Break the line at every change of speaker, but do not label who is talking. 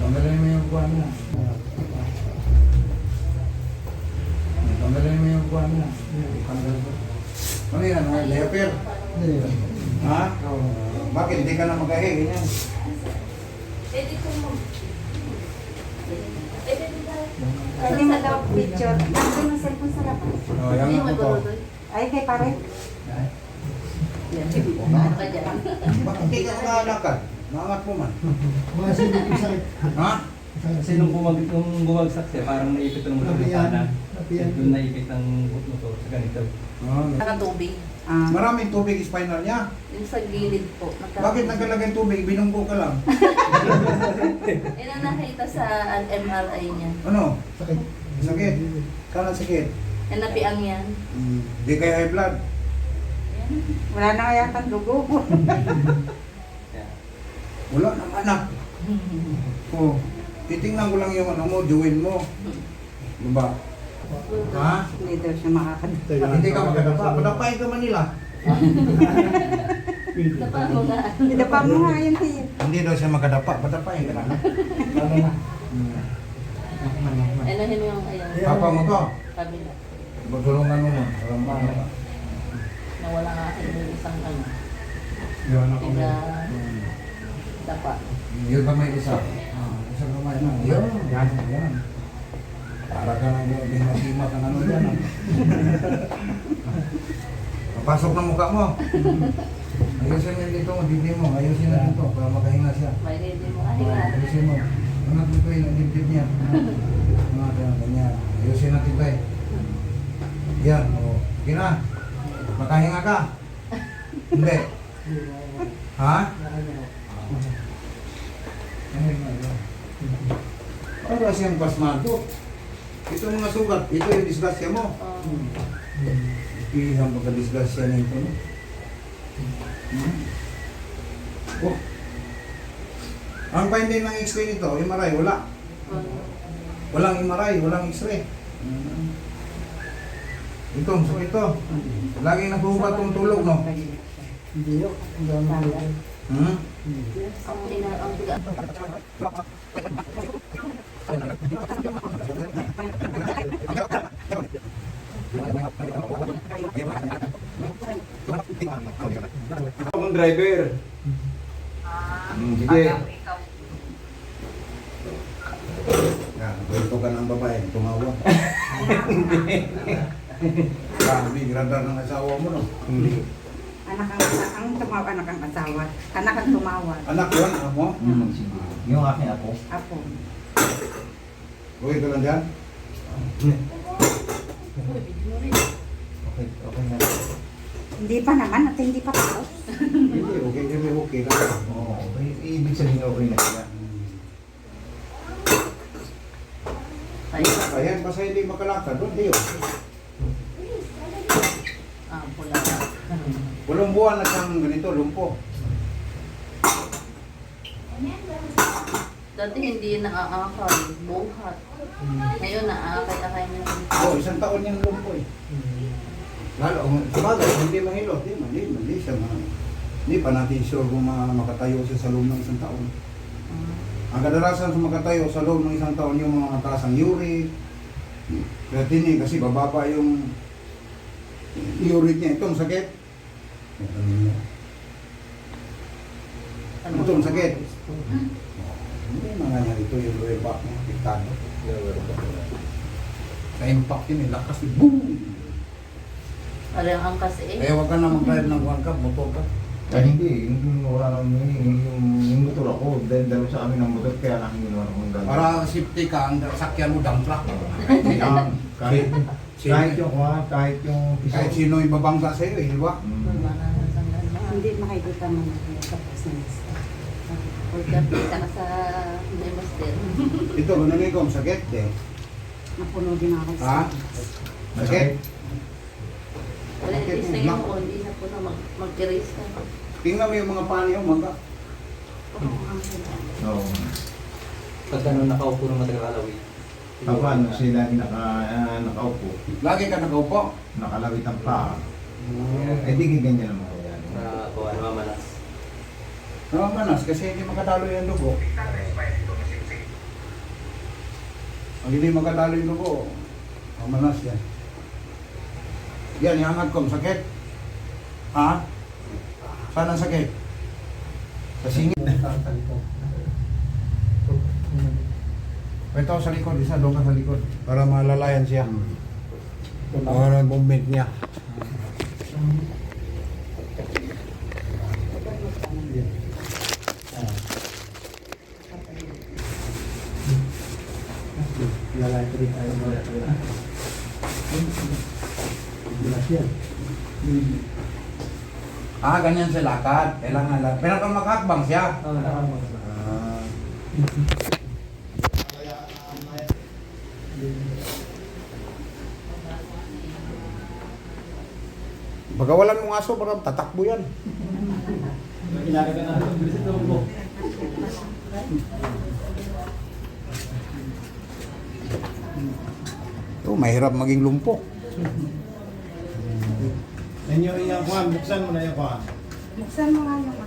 Tanggalin mo yung buwan mo. Tanggalin mo yung buwan mo. Tanggal mo. Ano yan? ha? Leper? Ha? Bakit hindi ka na magahe? Ganyan.
Pwede ko mo. Pwede ba?
Pwede mo daw picture. Ang cellphone sa labas.
Oh.
Ay, kay pare.
Ano ka dyan?
Bakit hindi ka nakakalakad? Maangat mo man.
Mga yung sakit.
Ha?
Kasi nung, bumag, nung bumagsak siya, parang naipit ng motor sana.
Napiyan.
Doon naipit ng motor sa ganito.
Oh,
Nakatubig.
Ah,
Maraming tubig spinal niya.
Yung sa gilid po. Nagka-
Bakit nagkalagay tubig? Binunggo ka lang.
Yan ang nakita sa MRI niya.
Ano?
Sakit.
Sakit. Kanan sakit.
Yan napiang yan.
Hmm. Di kaya high blood.
Wala na kaya ang dugo.
Yeah.
Wala naman na. Oh. Titingnan ko lang yung ano mo, join mo. Diba? Ha?
Hindi daw siya makakadala.
Hindi ka magkadapa. Padapain ka Manila.
Napa mo nga.
Mo nga yun tiyo.
Hindi daw siya makadapa. Padapain ka na. Ano na?
Anahin mo yung ayan.
Papa mo to.
Kabila.
Magulungan mo mo. Alam mo.
Nawala nga akin yung isang ano.
Yun ako.
Tiga dapa.
Yun ka may isa. Ah, isa kamay na. Yun. Yan. Yan. Para ka nang binasima ka ano dyan. ah. Papasok na mukha mo. Ayusin mo dito mo, dibdib mo. Ayusin na dito para makahinga siya.
May ready mo
Oh,
kahinga.
ayusin mo. Angat mo ito yung dibdib niya. Yan, ganyan. Ayusin natin tayo. Yan, o. Okay na. Makahinga ka. Hindi. Ha? Para siyang pasmado. Ito mga sugat. Ito yung disgrasya mo.
Oh.
Ihang pagka-disgrasya nito. No? Hmm? Oh. Ang finding ng x-ray nito, MRI, wala. Walang MRI, walang x-ray. So ito. Laging nagbubuhat tong tulog, no?
Hindi yun. Ang yun.
Hmm? Akong driver. Hmm, sige. Yan, kwento ka ng babae, tumawag. Sabi, gradar ng asawa mo, no? Hindi.
Anak ang ang tumawa, anak ang asawa. Anak ang tumawag.
Anak yun, anak mo?
Yung aking ako.
Apo.
Okay ka lang dyan?
Okay, okay na.
Hindi pa naman at hindi pa tapos.
Hindi, okay kami, okay lang.
Oo, okay. ibig sabihin okay na sila.
Ay,
Ayan, basta hindi makalakad, doon, di yun. Walong buwan na siyang ganito, lumpo.
Dati hindi naaakay, buhat. Ngayon naaakay-akay na rin.
Oo, isang taon yung lumpo eh. Lalo, sabagay, hindi mahilo, hindi, hindi, hindi siya ma... Hindi pa natin sure kung ma- makatayo siya sa loob ng isang taon. Ang kadalasan sa makatayo sa loob ng isang taon yung mga mataas ang uric, creatinine kasi bababa yung uric niya. Itong sakit.
Ano?
Itong sakit. Hindi mga niya ito yung lower back niya, piktado. Sa impact yun, eh, lakas eh, boom!
Ano ang angkas eh?
Kaya huwag ka na mag-drive ng one cup, motor ka.
Ay hindi, yung wala nang yung, yung, yung motor ako, dahil dalawa sa amin ang motor, kaya lang akong gagawin.
Para safety ka, ang sakyan mo dump truck.
Yan, kahit,
Sino-
kahit yung, ah, kahit yung piso.
Kahit sino yung babangga sa iyo, eh, di ba?
Mm.
Hindi makikita mo na tapos na lista.
Pagkapita ka sa may master.
Ito, ganun ikaw, sakit eh.
Napuno din ako
Ha?
sa
Sakit?
Wala, at least na yung mo, hindi na po na mag- mag-erase ka.
Tingnan mo yung mga pani, oh, mangga.
Oo.
Pag ano, nakaupo ng matagal alawin.
Paano sila naka, ah, nakaupo,
Lagi ka nakaupo.
nakalawit ang paa. Eh di ganyan naman yan.
Sa Opo, ano mamanas.
Namamanas kasi hindi makadalo yung dugo. Pag hindi makadalo yung dugo, mamanas yan. Yan, iangat ko, sakit. Ha? Saan ang sakit? Sa singit. Ito sa likod, isa doon ka sa likod. Para malalayan siya. Para ang movement niya. Ah, ganyan sa lakad. Kailangan lang. Pero kung makakbang siya.
Ah,
Pagawalan mo aso, baka tatakbo yan.
Ilagay ka na. Bilis ito po.
Ito, mahirap maging lumpok.
Yan yung iyang kuhan, buksan mo na yung kuhan.
Buksan mo nga yung.